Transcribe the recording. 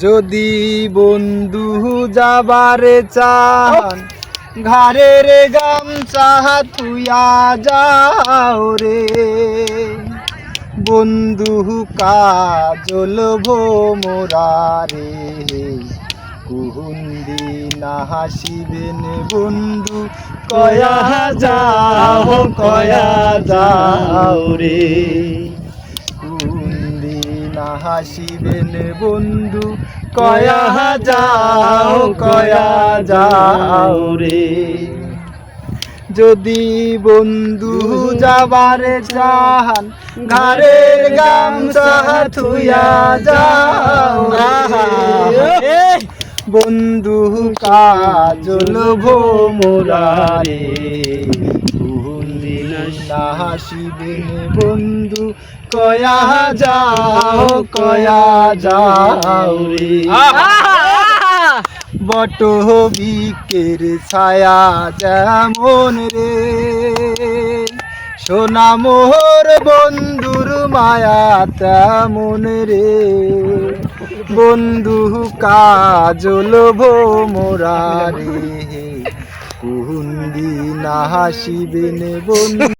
যদি বন্ধু যাবারে চান, ঘাড়ের গামছা তুইয়া যাও রে। বন্ধু কাজল ভোমরা রে, কুহুন্দি না হাসিবেন বন্ধু, কয়া যাও কয়া যাও রে। হাসিবেন বন্ধু। কয়া যাও কয়া যাও রে। যদি বন্ধু যাবারে চাহান ঘরের গামছা থুইয়া যাও রে। বন্ধু কাজল ভোমরারে বন্দি না হাসিবেন বন্ধু, কয়া যাও কয়া যাও রে। বট বিকের ছায়া যেমন রে, সোনা মোহর বন্ধুর মায়া তেমন রে। বন্ধু কাজল ভোমরা রে, কুহুন্দি না হাসিবেন বন্ধু।